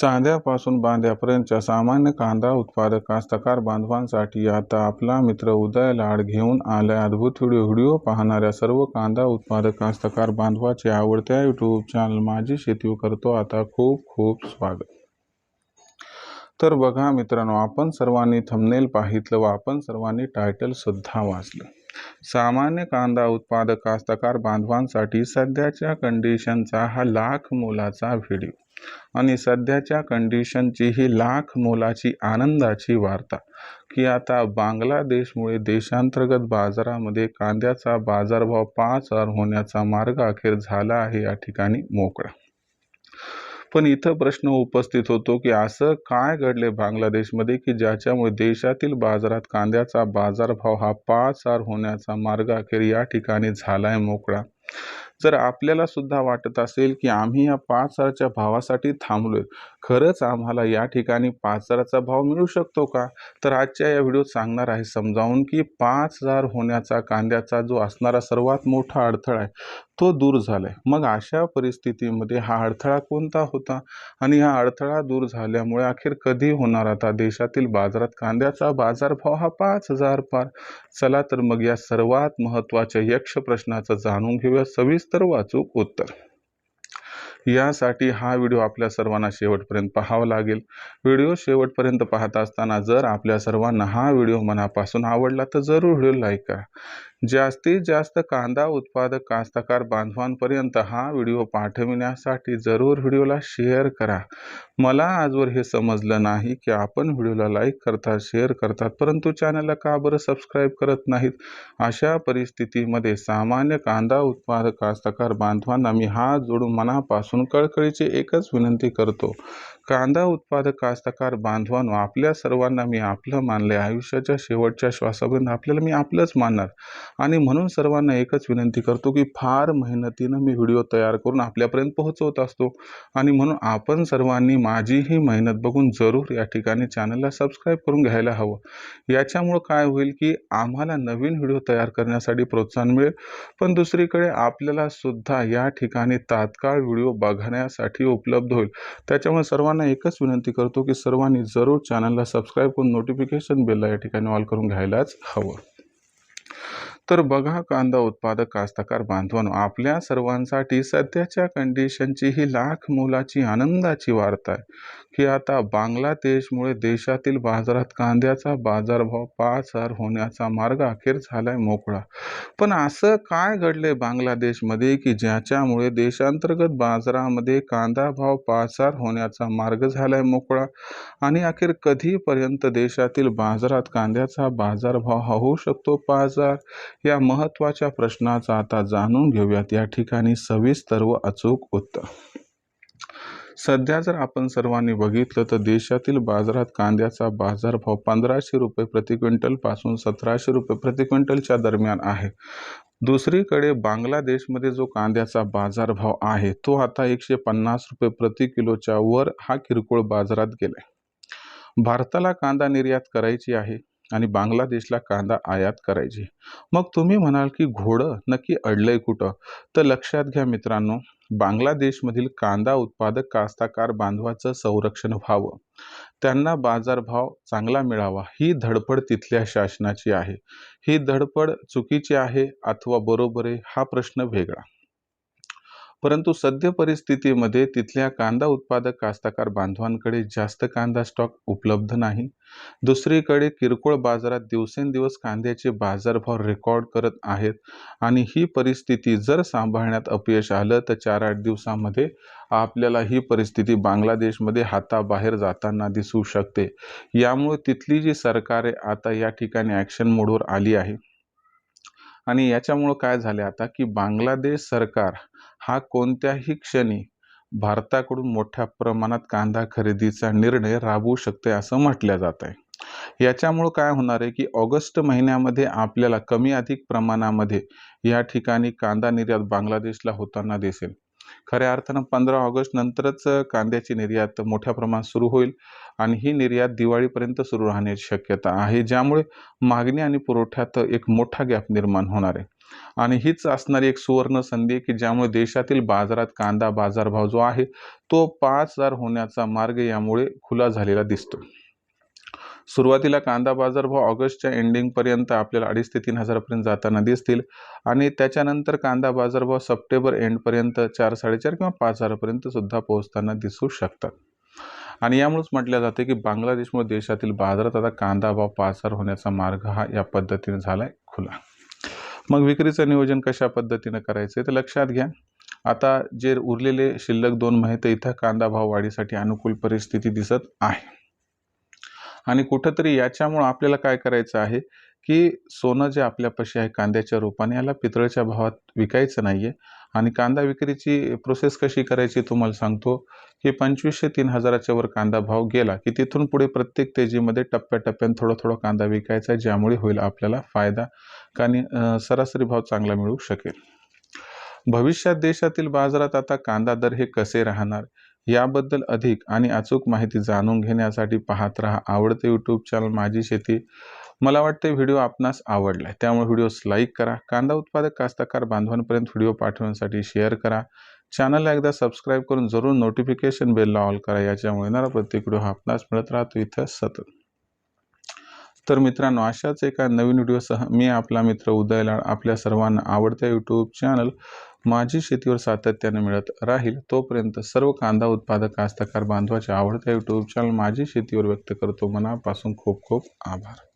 चांद्यापासून बांध्यापर्यंतच्या सामान्य कांदा उत्पादक कास्तकार बांधवांसाठी आता आपला मित्र उदय लाड घेऊन आलाय अद्भुत व्हिडिओ. व्हिडिओ पाहणाऱ्या सर्व कांदा उत्पादक कास्तकार बांधवाचे आवडत्या यूट्यूब चॅनल माझी शेती करतो आता खूप खूप स्वागत. तर बघा मित्रांनो आपण सर्वांनी थंबनेल पाहितलं व आपण सर्वांनी टायटल सुद्धा वाचलं. सामान्य कांदा उत्पादक कास्तकार बांधवांसाठी सध्याच्या कंडिशनचा हा लाख मोलाचा व्हिडिओ आणि सध्याच्या कंडिशनची ही लाख मोलाची आनंदाची वार्ता. की आता बांगलादेशमुळे देशांतर्गत बाजारामध्ये कांद्याचा बाजारभाव पाच हजार होण्याचा मार्ग अखेर झाला आहे या ठिकाणी मोकळा. पण इथं प्रश्न उपस्थित होतो की असं काय घडले बांगलादेशमध्ये की ज्याच्यामुळे देशातील बाजारात कांद्याचा बाजारभाव हा पाच हजार होण्याचा मार्ग अखेर या ठिकाणी झालाय मोकळा? जर आपल्याला सुद्धा वाटत असेल की आम्ही या पाच हजारच्या भावासाठी थांबलोय खरंच आम्हाला या ठिकाणी पाच हजाराचा भाव मिळू शकतो का? तर आजच्या या व्हिडिओत सांगणार आहे समजावून की पाच हजार होण्याचा कांद्याचा जो असणारा सर्वात मोठा अडथळा आहे तो दूर झालाय. मग अशा परिस्थितीमध्ये हा अडथळा कोणता होता? आणि हा अडथळा दूर झाल्यामुळे अखेर कधी होणार? आता देशातील बाजारात कांद्याचा बाजारभाव हा पाच हजार पार. चला तर मग या सर्वात महत्त्वाच्या यक्ष प्रश्नाचं जाणून घेऊया. सविस्तर वाचूक उत्तर. यासाठी हा व्हिडिओ आपल्या सर्वांना शेवटपर्यंत पाहावा लागेल. व्हिडिओ शेवटपर्यंत पाहत असताना जर आपल्या सर्वांना हा व्हिडिओ मनापासून आवडला तर जरूर व्हिडिओ लाईक करा. जास्तीत जास्त कांदा उत्पादक कास्तकार बांधवांपर्यंत हा व्हिडिओ पाठविण्यासाठी जरूर व्हिडिओला शेअर करा. मला आजवर हे समजलं नाही की आपण व्हिडिओला लाईक करतात शेअर करतात परंतु चॅनलला का बरं सबस्क्राईब करत नाहीत? अशा परिस्थितीमध्ये सामान्य कांदा उत्पादक कास्तकार बांधवांना मी हात जोडून मनापासून कळकळीची एकच विनंती करतो कांदा उत्पादक कास्तकार बांधवांनो आपल्या सर्वांना मी आपलं मानले आयुष्याच्या शेवटच्या श्वासापर्यंत आपल्याला मी आपलंच मानणार. आणि म्हणून सर्वांना एकच विनंती करतो की फार मेहनतीनं मी व्हिडिओ तयार करून आपल्यापर्यंत पोहोचवत असतो. आणि म्हणून आपण सर्वांनी माझीही मेहनत बघून जरूर या ठिकाणी चॅनलला सबस्क्राईब करून घ्यायला हवं. याच्यामुळं काय होईल की आम्हाला नवीन व्हिडिओ तयार करण्यासाठी प्रोत्साहन मिळेल. पण दुसरीकडे आपल्याला सुद्धा या ठिकाणी तात्काळ व्हिडिओ बघण्यासाठी उपलब्ध होईल. त्याच्यामुळे सर्वांना एकच विनंती करतो की सर्वांनी जरूर चॅनलला सबस्क्राईब करून नोटिफिकेशन बेलला या ठिकाणी ऑल करून घ्यायलाच हवं. तर बघा कांदा उत्पादक कास्तकार बांधवांनो आपल्या सर्वांसाठी सध्याच्या कंडिशनची ही लाख मोलाची आनंदाची वार्ता आहे. की आता बांगलादेशमुळे देशातील बाजारात कांद्याचा बाजारभाव पाच हजार होण्याचा मार्ग अखेर झालाय मोकळा. पण असं काय घडले बांगलादेशमध्ये की ज्याच्यामुळे देशांतर्गत बाजारामध्ये कांदा भाव पाच हजार होण्याचा मार्ग झालाय मोकळा? आणि अखेर कधीपर्यंत देशातील बाजारात कांद्याचा बाजारभाव हा होऊ शकतो पाच हजार या महत्त्वाच्या प्रश्नाचा आता जाणून घेऊयात. या ठिकाणी सविस्तर व अचूक उत्तर. सध्या जर आपण सर्वांनी बघितलं तर देशातील बाजारात कांद्याचा बाजारभाव पंधराशे रुपये प्रति क्विंटलपासून सतराशे रुपये प्रति क्विंटलच्या दरम्यान आहे. दुसरीकडे बांगलादेशमध्ये जो कांद्याचा बाजारभाव आहे तो आता एकशे पन्नास रुपये प्रति किलोच्या वर हा किरकोळ बाजारात गेलाय. भारताला कांदा निर्यात करायची आहे. आणि बांगलादेशला कांदा आयात करायची. मग तुम्ही म्हणाल की घोडं नक्की अडलंय कुठं? तर लक्षात घ्या मित्रांनो बांगलादेशमधील कांदा उत्पादक कास्ताकार बांधवाचं संरक्षण व्हावं. त्यांना बाजारभाव चांगला मिळावा. ही धडपड तिथल्या शासनाची आहे. ही धडपड चुकीची आहे अथवा बरोबर आहे हा प्रश्न वेगळा. परंतु सद्य परिस्थितीमध्ये तिथल्या कांदा उत्पादक कास्तकार बांधवांकडे जास्त कांदा स्टॉक उपलब्ध नाही. दुसरीकडे किरकोळ बाजारात दिवसेंदिवस कांद्याचे बाजारभाव रेकॉर्ड करत आहेत आणि ही परिस्थिती जर सांभाळण्यात अपयश आलं तर चार आठ दिवसामध्ये आपल्याला ही परिस्थिती बांगलादेशमध्ये हाताबाहेर जाताना दिसू शकते. यामुळे तिथली जी सरकारे आता या ठिकाणी ॲक्शन मोडवर आली आहे आणि याच्यामुळं काय झाले आता की बांगलादेश सरकार हा कोणत्याही क्षणी भारताकडून मोठ्या प्रमाणात कांदा खरेदीचा निर्णय राबवू शकते असं म्हटलं जात आहे. याच्यामुळं काय होणार आहे की ऑगस्ट महिन्यामध्ये आपल्याला कमी अधिक प्रमाणामध्ये या ठिकाणी कांदा निर्यात बांगलादेशला होताना दिसेल. खऱ्या अर्थानं पंधरा ऑगस्ट नंतरच कांद्याची निर्यात मोठ्या प्रमाणात सुरू होईल आणि ही निर्यात दिवाळीपर्यंत सुरू राहण्याची शक्यता आहे ज्यामुळे मागणी आणि पुरवठ्यात एक मोठा गॅप निर्माण होणार आहे. आणि हीच असणारी एक सुवर्ण संधी आहे की ज्यामुळे देशातील बाजारात कांदा बाजारभाव जो आहे तो पाच हजार होण्याचा मार्ग यामुळे खुला झालेला दिसतो. सुरुवातीला कांदा बाजारभाव ऑगस्टच्या एंडिंगपर्यंत आपल्याला अडीच ते तीन हजारापर्यंत जाताना दिसतील. आणि त्याच्यानंतर कांदा बाजारभाव सप्टेंबर एंडपर्यंत चार साडेचार किंवा पाच हजारापर्यंत सुद्धा पोहोचताना दिसू शकतात. आणि यामुळेच म्हटलं जाते की बांगलादेशमुळे देशातील बाजारात आता कांदा भाव पाच हजार होण्याचा मार्ग हा या पद्धतीने झाला आहे खुला. मग विक्रीचं नियोजन कशा पद्धतीनं करायचं तर लक्षात घ्या. आता जे उरलेले शिल्लक दोन महिने इथं कांदा भाव वाढीसाठी अनुकूल परिस्थिती दिसत आहे. आणि कुठंतरी याच्यामुळं आपल्याला काय करायचं आहे की सोनं जे आपल्यापाशी आहे कांद्याच्या रूपाने याला पितळच्या भावात विकायचं नाही आहे आणि कांदा विक्रीची प्रोसेस कशी करायची तुम्हाला सांगतो की पंचवीसशे तीन हजाराच्या वर कांदा भाव गेला की तिथून पुढे प्रत्येक तेजीमध्ये टप्प्याटप्प्याने थोडा थोडा कांदा विकायचा आहे ज्यामुळे होईल आपल्याला फायदा आणि सरासरी भाव चांगला मिळू शकेल. भविष्यात देशातील बाजारात आता कांदा दर हे कसे राहणार? याबद्दल अधिक आणि अचूक माहिती जाणून घेण्यासाठी पाहत राहा आवडते यूट्यूब चॅनल माझी शेती. मला वाटते व्हिडिओ आपणास आवडला आहे त्यामुळे व्हिडिओस लाईक करा. कांदा उत्पादक कास्तकार बांधवांपर्यंत व्हिडिओ पाठवण्यासाठी शेअर करा. चॅनलला एकदा सबस्क्राईब करून जरूर नोटिफिकेशन बेलला ऑल करा. याच्यामुळे येणारा प्रत्येक व्हिडिओ हा आपणास मिळत राहतो. इथं सतत. तर मित्रांनो अशाच एका नवीन व्हिडिओसह मी आपला मित्र उदयलाड आपल्या सर्वांना आवडत्या यूट्यूब चॅनल माझी शेतीवर सातत्याने मिळत राहील तोपर्यंत सर्व कांदा उत्पादक कास्तकार बांधवाच्या आवडत्या यूट्यूब चॅनल माझी शेतीवर व्यक्त करतो. मनापासून खूप खूप आभार.